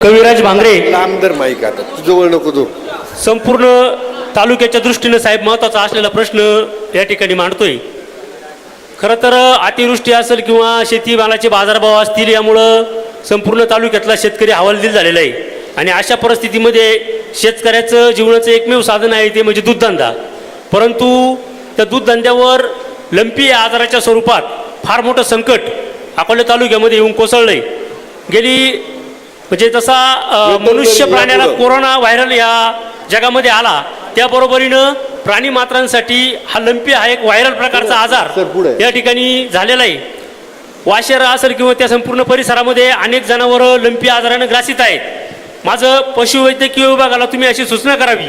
कविराज भांगरे. लांब दर माईक आता तू जवळ नको दूर संपूर्ण तालुक्याच्या दृष्टीनं साहेब महत्त्वाचा असलेला प्रश्न या ठिकाणी मांडतोय. खरं तर अतिवृष्टी असेल किंवा शेतीमालाचे बाजारभाव असतील यामुळं संपूर्ण तालुक्यातला शेतकरी हवालदिल झालेला आहे. आणि अशा परिस्थितीमध्ये शेतकऱ्याचं जीवनाचं एकमेव साधन आहे ते म्हणजे दूधधंदा. परंतु त्या दूधधंद्यावर लंपी या आजाराच्या स्वरूपात फार मोठं संकट अकोला तालुक्यामध्ये येऊन कोसळलं आहे गेली म्हणजे जसा मनुष्य प्राण्याला कोरोना व्हायरल या जगामध्ये आला त्याबरोबरीनं प्राणी मात्रांसाठी हा लंपी हा एक व्हायरल प्रकारचा सर, आजार. या ठिकाणी झालेला आहे. वाशेर असेल किंवा त्या संपूर्ण परिसरामध्ये अनेक जनावरं लंपी आजारानं ग्रासित आहेत. माझं पशुवैद्यकीय विभागाला तुम्ही अशी सूचना करावी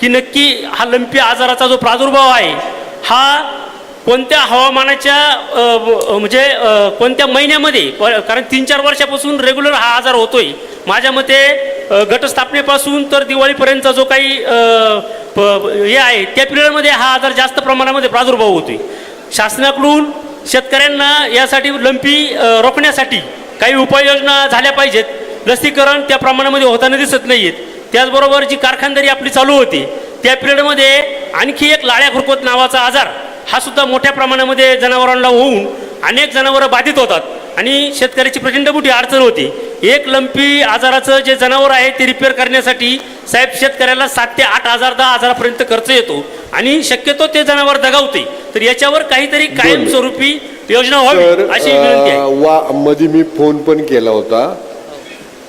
की नक्की हा लंपी आजाराचा जो प्रादुर्भाव आहे हा कोणत्या हवामानाच्या म्हणजे कोणत्या महिन्यामध्ये प- कारण तीन चार वर्षापासून रेग्युलर हा आजार होतोय. माझ्या मते गटस्थापनेपासून घटस्थापनेपासून तर दिवाळीपर्यंतचा जो काही प- हे आहे त्या पिरियडमध्ये हा आजार जास्त प्रमाणामध्ये प्रादुर्भाव होतोय. शासनाकडून शेतकऱ्यांना यासाठी लंपी रोखण्यासाठी काही उपाययोजना झाल्या पाहिजेत. लसीकरण त्या प्रमाणामध्ये होताना दिसत नाही आहेत त्याचबरोबर जी कारखानदारी आपली चालू होती त्या पिरियडमध्ये आणखी एक लाळ्या खुरकत नावाचा आजार हा सुद्धा मोठ्या प्रमाणामध्ये जनावरांना होऊन अनेक जनावरं बाधित होतात. आणि शेतकऱ्याची प्रचंड मोठी अडचण होती. एक लंपी आजाराचं जे जनावर आहे ते रिपेअर करण्यासाठी साहेब शेतकऱ्याला सात ते आठ हजार दहा हजारापर्यंत खर्च येतो. आणि शक्यतो ते जनावर दगावते. तर याच्यावर काहीतरी कायमस्वरूपी योजना व्हावी अशी विनंती आहे. अं, वा मध्ये मी फोन पण केला होता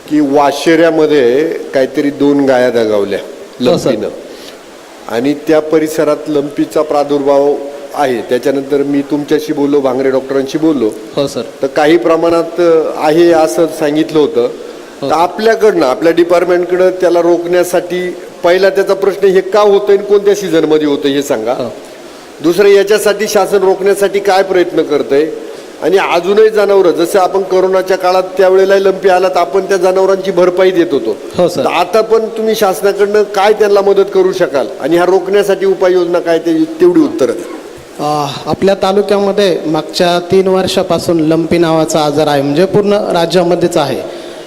की वाशेऱ्यामध्ये काहीतरी दोन गाया दगावल्या हो. लंपीनं. आणि त्या परिसरात लंपीचा प्रादुर्भाव आहे. त्याच्यानंतर मी तुमच्याशी बोललो भांगरे डॉक्टरांशी बोललो. हो सर. तर काही प्रमाणात आहे असं सांगितलं होतं. तर आपल्याकडनं आपल्या डिपार्टमेंटकडं त्याला रोखण्यासाठी पहिला त्याचा प्रश्न हे का होतं आणि कोणत्या सीझनमध्ये होतं हे सांगा. हो. दुसरं याच्यासाठी शासन रोखण्यासाठी काय प्रयत्न करतंय? आणि अजूनही जनावरं जसं आपण कोरोनाच्या काळात त्यावेळेला लंपी आला तर आपण त्या जनावरांची भरपाई देत होतो. हो. तर आता पण तुम्ही शासनाकडनं काय त्यांना मदत करू शकाल? आणि ह्या रोखण्यासाठी उपाययोजना काय ते तेवढी उत्तरं द्या. आपल्या तालुक्यामध्ये मागच्या तीन वर्षापासून लंपी नावाचा आजार आहे म्हणजे पूर्ण राज्यामध्येच आहे.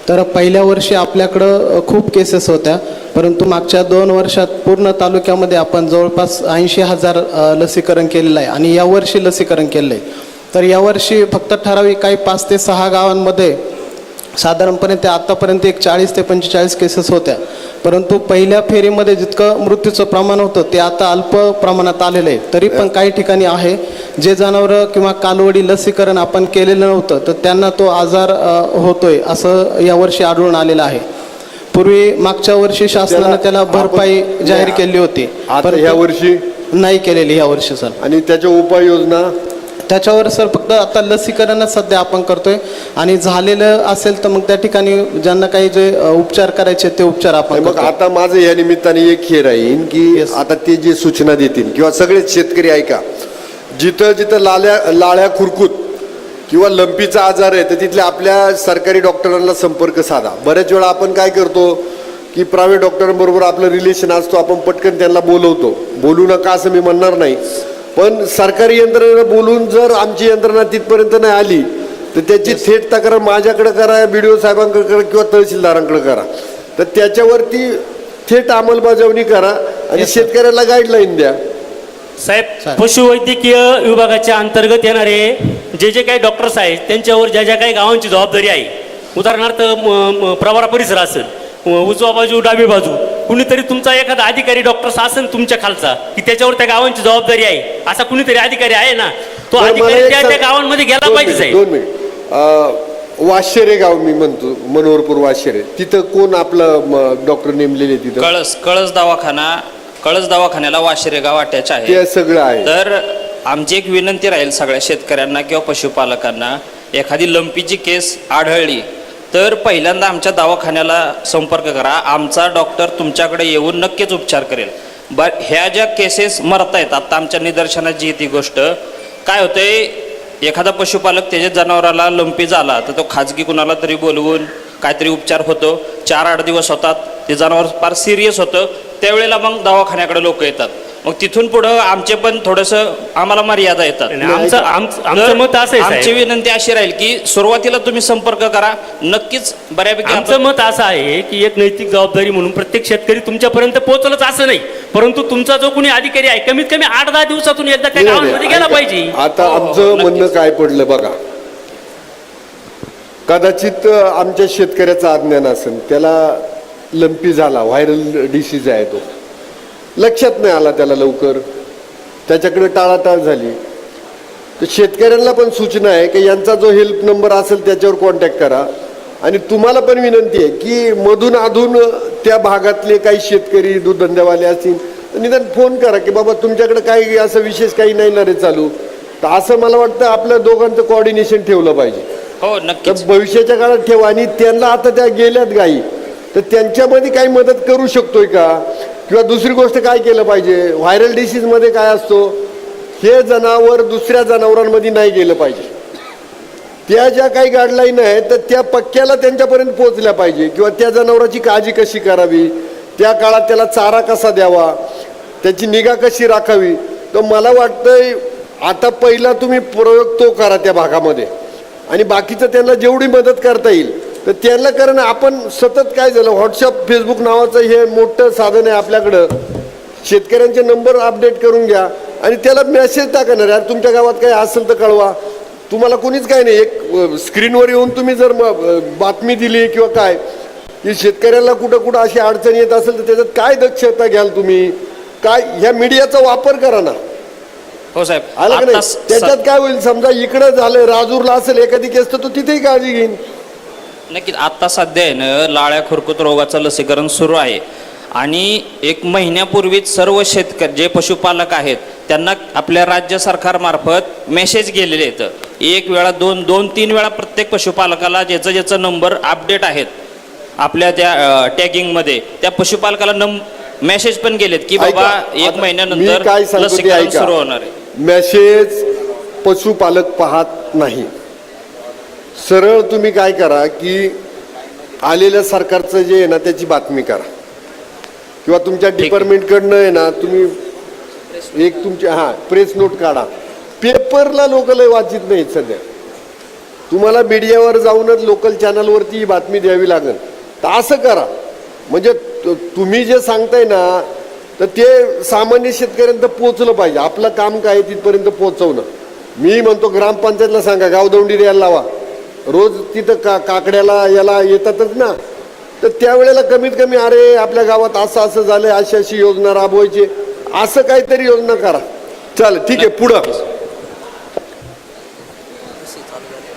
तर पहिल्या वर्षी आपल्याकडं खूप केसेस होत्या. परंतु मागच्या दोन वर्षात पूर्ण तालुक्यामध्ये आपण जवळपास ऐंशी हजार लसीकरण केलेलं आहे. आणि यावर्षी लसीकरण केलं आहे तर यावर्षी फक्त ठराविक काही पाच ते सहा गावांमध्ये साधारणपणे ते आतापर्यंत एक चाळीस ते पंचेचाळीस केसेस होत्या. परंतु पहिल्या फेरीमध्ये जितकं मृत्यूचं प्रमाण होतं ते आता अल्प प्रमाणात आलेलं आहे. तरी पण काही ठिकाणी आहे जे जनावरं किंवा कालवडी लसीकरण आपण केलेलं नव्हतं तर त्यांना तो आजार होतोय असं यावर्षी आढळून आलेलं आहे. पूर्वी मागच्या वर्षी शासनानं त्याला भरपाई जाहीर केली होती परंतु ह्या वर्षी? नाही केलेली ह्या वर्षी सर. आणि त्याच्या उपाययोजना? त्याच्यावर सर फक्त आता लसीकरणच सध्या आपण करतोय आणि झालेलं असेल तर मग त्या ठिकाणी ज्यांना काही जे उपचार करायचे ते उपचार आपण मग. आता माझं या निमित्ताने एक हे राहीन की. आता ते जे सूचना देतील किंवा सगळेच शेतकरी ऐका जिथं जिथं लाल्या लाळ्या खुरकूत किंवा लंपीचा आजार आहे तर तिथल्या आपल्या सरकारी डॉक्टरांना संपर्क साधा बऱ्याच वेळा आपण काय करतो की प्रायव्हेट डॉक्टरांबरोबर आपलं रिलेशन असतो आपण पटकन त्यांना बोलवतो बोलू नका असं मी म्हणणार नाही पण सरकारी यंत्रणेला बोलून जर आमची यंत्रणा तिथपर्यंत नाही आली तर त्याची थेट तक्रार माझ्याकडे करा बी डी ओ साहेबांकडे करा किंवा तहसीलदारांकडे करा. तर त्याच्यावरती थेट अंमलबजावणी करा आणि शेतकऱ्याला गाईडलाईन द्या. साहेब. पशुवैद्यकीय विभागाच्या अंतर्गत येणारे जे जे काही डॉक्टर्स आहेत त्यांच्यावर ज्या ज्या काही गावांची जबाबदारी आहे उदाहरणार्थ प्रवरा परिसर असेल उजवा बाजू डावी बाजू कुणीतरी तुमचा एखादा अधिकारी डॉक्टर असेल तुमच्या खालचा की त्याच्यावर त्या गावांची जबाबदारी आहे. असा कुणीतरी अधिकारी आहे ना तो बरं, मला अधिकारी एक त्या सांग- त्या गावांमध्ये गेला दोन पाहिजे मिनिट, साहेब दोन मिनिट. अं, वाशेरे गाव मी म्हणतो मनोहरपूर वाशेरे. तिथं कोण आपलं डॉक्टर नेमलेले तिथं? कळस कळस दवाखाना कळस दवाखान्याला वाशिरेगाव वाट्याचे आहे. ते सगळं आहे. तर आमची एक विनंती राहील सगळ्या शेतकऱ्यांना किंवा पशुपालकांना एखादी लंपीची केस आढळली तर पहिल्यांदा आमच्या दवाखान्याला संपर्क करा. आमचा डॉक्टर तुमच्याकडे येऊन नक्कीच उपचार करेल. ब ह्या ज्या केसेस मरतायत आत्ता आमच्या निदर्शनात जी ती गोष्ट काय होते एखादा पशुपालक त्याच्या जनावराला लंपी झाला तर तो खाजगी कुणाला तरी बोलवून काहीतरी उपचार होतो. चार आठ दिवस होतात ते जनावर फार सिरियस होतं. त्यावेळेला मग दवाखान्याकडे लोक येतात. मग तिथून पुढं आमचे पण थोडंसं आम्हाला मर्यादा येतात. आमचं आमचं आमचं तर मत असं आहे आमची साहेब. विनंती अशी राहील की सुरुवातीला तुम्ही संपर्क करा. नक्कीच बऱ्यापैकी आमचं आपण- मत असं आहे की एक नैतिक जबाबदारी म्हणून प्रत्येक शेतकरी तुमच्यापर्यंत पोहोचलच असं नाही. परंतु तुमचा जो कोणी अधिकारी आहे कमीत कमी आठ दहा दिवसातून एकदा त्या गावांमध्ये गेला पाहिजे. आता हो, हो, आमचं नक्कीच. म्हणणं काय पडलं बघा. कदाचित अ, आमच्या शेतकऱ्याचं अज्ञान असेल त्याला लंपी झाला व्हायरल डिसीज आहे तो. लक्षात नाही आला त्याला लवकर. त्याच्याकडे टाळाटाळ झाली. तर शेतकऱ्यांना पण सूचना आहे की यांचा जो हेल्प नंबर असेल त्याच्यावर कॉन्टॅक्ट करा. आणि तुम्हाला पण विनंती आहे की मधून अधून त्या भागातले काही शेतकरी दूध धंदेवाले असतील तर निदान फोन करा की बाबा तुमच्याकडे काही असं विशेष काही नाही ना रे चालू. तर असं मला वाटतं आपल्या दोघांचं कॉर्डिनेशन ठेवलं पाहिजे. हो तर नक्कीच भविष्याच्या काळात ठेवा. आणि त्यांना आता त्या गेल्यात गाई. तर त्यांच्यामध्ये काही मदत करू शकतोय का? किंवा दुसरी गोष्ट काय केलं पाहिजे? व्हायरल डिसीजमध्ये काय असतो? हे जनावर दुसऱ्या जनावरांमध्ये नाही गेलं पाहिजे. त्या ज्या काही गाईडलाईन आहेत तर त्या पक्क्याला त्यांच्यापर्यंत पोहोचल्या पाहिजे. किंवा त्या जनावराची काळजी कशी करावी? त्या काळात त्याला चारा कसा द्यावा? त्याची निगा कशी राखावी? तर मला वाटतंय आता पहिला तुम्ही प्रयोग तो करा त्या भागामध्ये. आणि बाकीचं त्यांना जेवढी मदत करता येईल तर त्यांना कारण आपण सतत काय झालं व्हॉट्सअप फेसबुक नावाचं हे मोठं साधन आहे आपल्याकडं. शेतकऱ्यांचे नंबर अपडेट करून घ्या आणि त्याला मेसेज टाका ना यार तुमच्या गावात काही असेल तर कळवा. तुम्हाला कोणीच काय नाही. एक स्क्रीनवर येऊन तुम्ही जर बातमी दिली किंवा काय की शेतकऱ्याला कुठं कुठं अशी अडचण येत असेल तर त्याच्यात काय दक्षता घ्याल तुम्ही? काय ह्या मीडियाचा वापर करा ना. हो साहेब. आलं का नाही? त्याच्यात काय होईल? समजा इकडं झालं राजूरला असेल एखादी केस तर तो तिथेही काळजी घेईन. नक्कीच आत्ता सध्या आहे ना लाळ्या खुरकुत रोगाचं लसीकरण सुरू आहे. आणि एक महिन्यापूर्वीच सर्व शेतकरी जे पशुपालक आहेत त्यांना आपल्या राज्य सरकारमार्फत मेसेज गेलेले आहेत. एक वेळा दोन दोन तीन वेळा प्रत्येक पशुपालकाला ज्याचं ज्याचं नंबर अपडेट आहेत. आपल्या त्या टॅगिंगमध्ये त्या पशुपालकाला नम मेसेज पण गेलेत की बाबा एक महिन्यानंतर लसीकरण. सुरू होणार आहे. मेसेज पशुपालक पाहत नाही. सरळ तुम्ही काय करा की आलेल्या सरकारचं जे आहे ना त्याची बातमी करा. किंवा तुमच्या. डिपार्टमेंटकडनं आहे ना तुम्ही एक तुमच्या हां प्रेस नोट काढा. पेपरला लोक लय वाचित नाहीत सध्या. तुम्हाला मीडियावर जाऊनच लोकल चॅनलवरती ही बातमी द्यावी लागेल. तर असं करा. म्हणजे तुम्ही जे सांगताय ना तर ते सामान्य शेतकऱ्यांपर्यंत पोहोचलं पाहिजे. आपलं काम काय तिथपर्यंत पोहोचवणं. मी म्हणतो ग्रामपंचायतला सांगा गावदौंडी द्यायला लावा. रोज तिथं का काकड्याला याला येतातच ना. तर त्यावेळेला कमीत कमी अरे आपल्या गावात असं असं झालं अशी अशी योजना राबवायची. असं काहीतरी योजना करा. चालेल ठीक आहे पुढं.